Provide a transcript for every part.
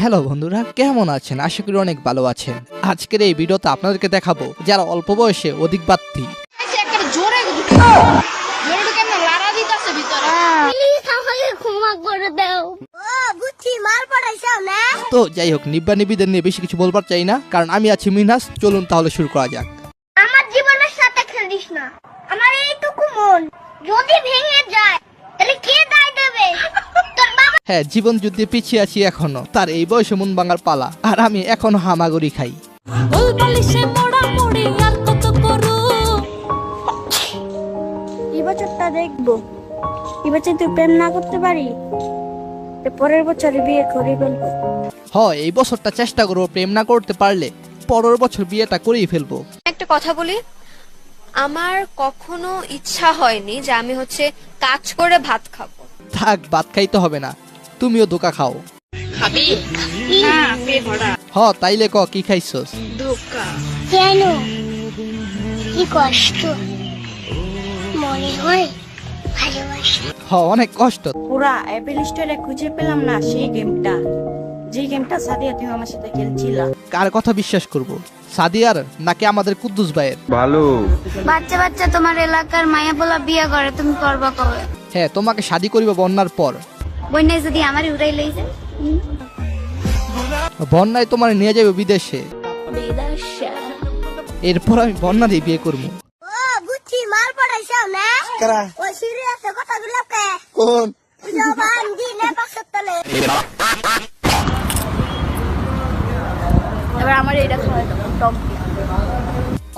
Hello বন্ধুরা কেমন আছেন? আশা করি অনেক ভালো আছেন। আজকের এই ভিডিওতে আপনাদেরকে দেখাবো যারা অল্প বয়সে অধিক বাত্তি না? তো যাই হোক নিব্বা নিবিদের নিয়ে বেশি কিছু বলবার চাই না কারণ আমি আছি মিনহাস চলুন তাহলে শুরু করা যাক। আমার জীবনের সাথে খেলিস না। আমার এইটুকু মন। যদি ভেঙে যায় তাহলে কে দায় দেবে তোর বাবা হ্যাঁ জীবন যুদ্ধে পিছিয়ে আছি এখনও। তার এই বয়সে মন ভাঙার পালা। আর আমি এখনও হামাগুড়ি খাই। গোল বালিশে মোড়া মুড়ি আর কত করু? এই বছরটা দেখব। এই বছর তুই প্রেম না করতে পারি। পরের বছরে বিয়ে করে ফেলব। হ এই বছরটা চেষ্টা করব প্রেম না করতে পারলে পরের বছর বিয়েটা করেই ফেলব। একটা কথা বলি আমার কখনো ইচ্ছা হয়নি যে আমি হচ্ছে কাজ করে ভাত খাব। থাক ভাত খাইতে হবে না। তুমিও ধোকা খাও। খাবি? না পেট হ তাইলে ক কি খাইছস? ধোকা। কেন? কি কষ্ট? মনে হয় হ অনেক কষ্ট। পুরা অ্যাপেল স্টোরে খুঁজে পেলাম না সেই গেমটা যে গেমটা সাদিয়া তুমি আমার সাথে খেলছিলা। কার কথা বিশ্বাস করব? সাদিয়ার নাকি আমাদের কুদ্দুস ভাইয়ের? ভালো। বাচ্চা বাচ্চা তোমার এলাকার মায়া পোলা বিয়ে করে তুমি করবা কবে? হ্যাঁ তোমাকে শাদি করিব বন্যার পর। বন্যায় যদি আমার উড়াই লইছে বন্যায় তোমার নিয়ে যাবে বিদেশে। এরপর আমি বন্যা দিয়ে বিয়ে করব। কোন?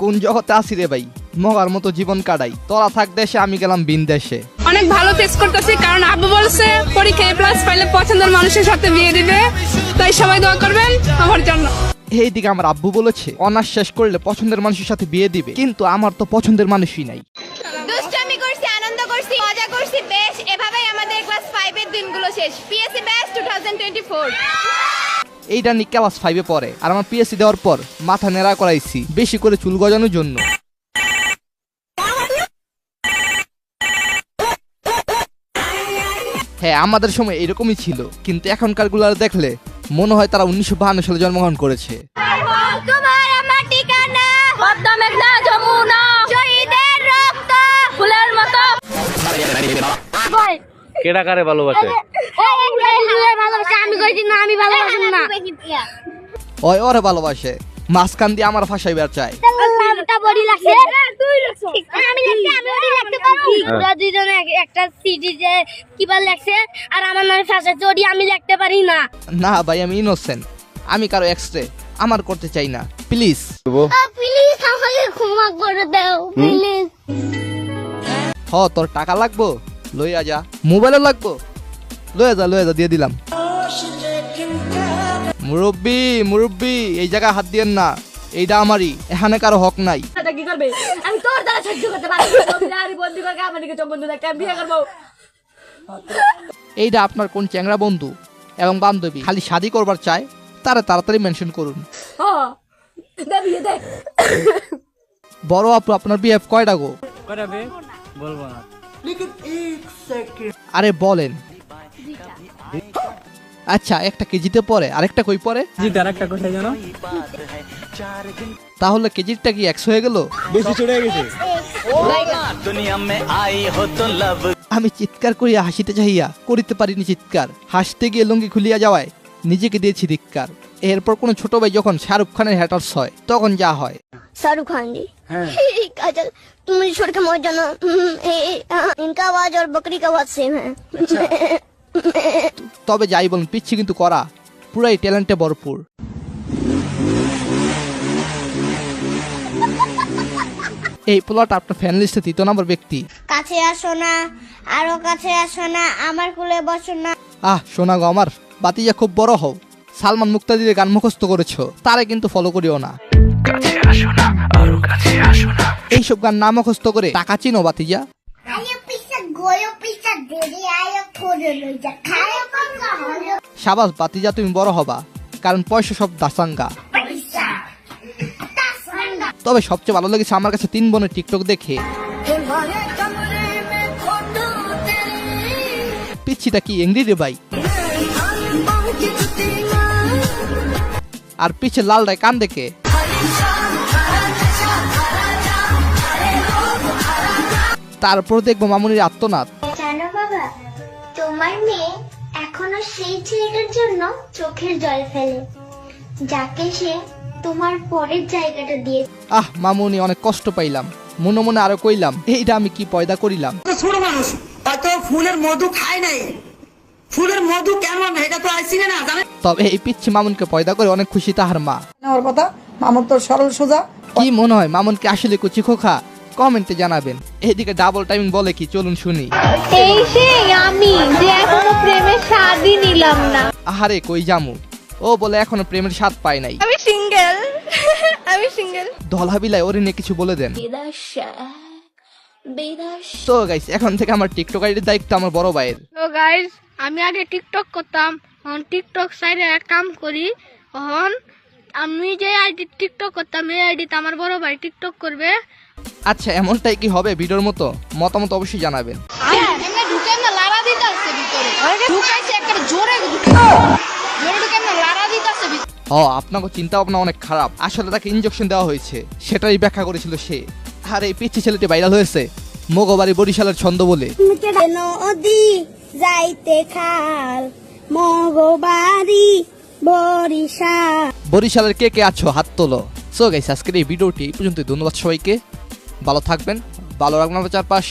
কোন জগতে আসি রে ভাই? মগার মতো জীবন কাটাই। তোরা থাক দেশে আমি গেলাম বিন দেশে। অনেক ভালো ফেস করতেছি কারণ আব্বু বলছে পরীক্ষায় প্লাস পাইলে পছন্দের মানুষের সাথে বিয়ে দিবে। তাই সবাই দোয়া করবেন আমার জন্য। এইদিকে আমার আব্বু বলেছে অনার্স শেষ করলে পছন্দের মানুষের সাথে বিয়ে দিবে কিন্তু আমার তো পছন্দের মানুষই নাই। দুষ্টামি করছি আনন্দ করছি মজা করছি বেশ এভাবেই আমাদের ক্লাস ফাইভ এর দিনগুলো শেষ। PSC batch two thousand twenty four এইটা নিয়ে ক্লাস ফাইভে পড়ে আর আমার পিএসসি দেওয়ার পর মাথা নেড়া করাইছি বেশি করে চুল গজানোর জন্য। হ্যাঁ আমাদের সময় এরকমই ছিল কিন্তু এখনকারগুলার দেখলে মনে হয় তারা উনিশশো বাহান্ন সালে জন্মগ্রহণ করেছে। তোমার আমার ঠিকানা পদ্মা মেঘনা যমুনা। শহীদের রক্ত ফুলের মতো। কেডা কারে ভালোবাসে? ভালোবাসা। আমি কইছি না আমি ভালোবাসি না। ওই ওরে ভালোবাসে। মাঝখান দিয়ে আমার ফাঁসাই বের চায়। লাগছে তুই লাগছ আমি লিখতে আমার করতে চাই না। হ, তোর টাকা লাগবো? লইয়া যা। মোবাইলও লাগবো? লয়ে যা লয়ে যা, দিয়ে দিলাম। মুরব্বি মুরব্বি, এই জায়গায় হাত দিয়েন না। এইটা আমারই। এখানে কারও হক নাই। কি করবে? আমি তোর দ্বারা সহ্য করতে পারি আমি বন্দি করে আমার দিকে বন্ধু? একটা বিয়ে করব। এইটা আপনার কোন চ্যাংরা বন্ধু এবং বান্ধবী খালি শাদি করবার চায় তারা তাড়াতাড়ি মেনশন করুন। বড় আপু আপনার বিএফ কয়টা গো? করাবে বলব না। আরে বলেন। আচ্ছা একটা কেজিতে পরে আরেকটা কই পরে জি তার একটা কোথায় জানো তাহলে কেজিরটা কি একশো হয়ে গেল বেশি চড়ে গেছে আমি চিৎকার করিয়া হাসিতে চাহিয়া করিতে পারিনি চিৎকার হাসতে গিয়ে লুঙ্গি খুলিয়া যাওয়ায় নিজেকে দিয়েছি ধিক্কার এরপর কোনো ছোট ভাই যখন শাহরুখ খানের হ্যাটার্স হয় তখন যা হয় शाहरुख खान जी काजल तुम मुझे छोड़ के मत जाना हम्म, ए, ए, हाँ, इनका आवाज और बकरी का आवाज सेम है তবে যাই বলুন পিচ্ছি কিন্তু করা পুরাই ট্যালেন্টে ভরপুর। এই প্লট আপনার ফ্যান লিস্টে তৃতীয় নম্বর ব্যক্তি। কাছে আসো না আরও কাছে আসো না আমার কুলে বসো না। আহ শোনা গো আমার বাতিজা খুব বড় হও। সালমান মুক্তাদির গান মুখস্থ করেছ তারে কিন্তু ফলো করিও না। এইসব গান না মুখস্থ করে টাকা চিনো বাতিজা। সাবাস, বাতিজা, তুমি বড় হবা, কারণ পয়সা সব দাসাঙ্গা। তবে সবচেয়ে ভালো লেগেছে আমার কাছে তিন বোনের টিকটক দেখে। পিচ্ছিটা কি এংরি রে ভাই? আর পিছে লাল রায় কান দেখে। তারপর দেখব মামুনির বাবা তোমার মেয়ে এখনও সেই ছেলেটার জন্য চোখের জল ফেলে যাকে সে তোমার পরের জায়গাটা দিয়ে আহ মামুনি অনেক কষ্ট পাইলাম। মনে মনে আরও কইলাম এইটা আমি কি পয়দা করিলাম? ছোট মানুষ ফুলের মধু খায় নাই। ফুলের মধু কেমন? এটা তো আইসি না জানেন তবে এই পিচ্ছি মামুনকে পয়দা করে অনেক খুশি তাহার মা। নেওয়ার কথা মামুর তো সরল সোজা। কি মনে হয় মামুনকে আসলে কুচি খোখা কমেন্টে জানাবেন। এদিকে ডাবল টাইমিং বলে কি চলুন শুনি। এই সেই আমি যে এখনও প্রেমের স্বাদই নিলাম না। আহারে কই জামু ও বলে এখনও প্রেমের স্বাদ পায় নাই। আমি সিঙ্গেল। আমি সিঙ্গেল। ধলা বিলাই ওরে নিয়ে কিছু বলে দেন। তো গাইস এখন থেকে আমার টিকটক আইডির দায়িত্ব আমার বড় ভাইয়ের। তো গাইস আমি আগে টিকটক করতাম এখন টিকটক সাইডে এক কাম করি এখন আমি যে আইডি টিকটক করতাম এই আইডিতে আমার বড় ভাই টিকটক করবে আচ্ছা এমনটাই কি হবে? ভিডিওর মতো মতামত অবশ্যই জানাবেন। এমনি ঢুকে না লারা দিতে আসছে ভিতরে। ঢুকাইছে একটা জোরে জোরে ঢুকে না লারা দিতে আসছে ভিতরে। ও আপনাকে চিন্তা ভাবনা অনেক খারাপ। আসলে তাকে ইনজেকশন দেওয়া হয়েছে। সেটাই ব্যাখ্যা করেছিল সে। আর এই পিচ্ছি ছেলেটি ভাইরাল হয়েছে। মগবাড়ি বরিশালের ছন্দ বলে। যাইতে খাল? মগবাড়ি বরিশাল। বরিশালের কে কে আছো? হাত তোলো। সো গাইস আজকের এই ভিডিওটি পর্যন্ত ধন্যবাদ সবাইকে। ভালো থাকবেন ভালো রাখবেন আমার চারপাশ।